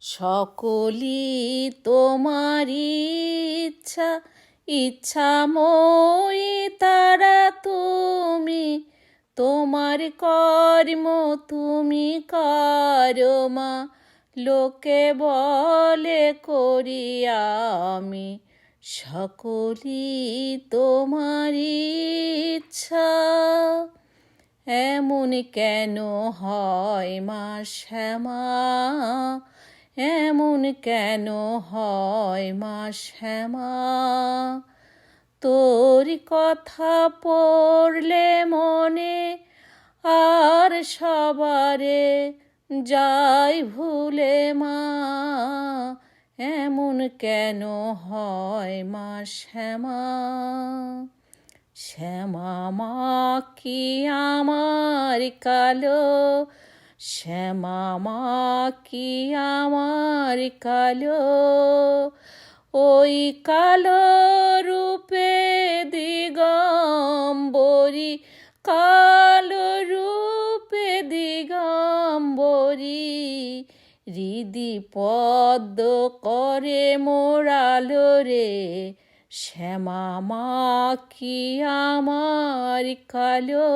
সকলি তোমার ইচ্ছা ইচ্ছাময়ী তারা তুমি, তোমার কর্ম তুমি করো মা লোকে বলে করি আমি সকলি তোমার ইচ্ছা। এমন কেন হয় মা শ্যামা? এমন কেন হয় মা শ্যামা তোর কথা পড়লে মনে আর সবারে যাই ভুলে মা। এমন কেন হয় মা শ্যামা শ্যামা মা কি আমার কালো শ্যামা কি আমার কালো? ওই কালো রূপে দিগম্বরী, কালো রূপে দিগম্বরী, হৃদি পদ্ম করে মোড়ালো রে। শ্যামা মা কি আমার কালো?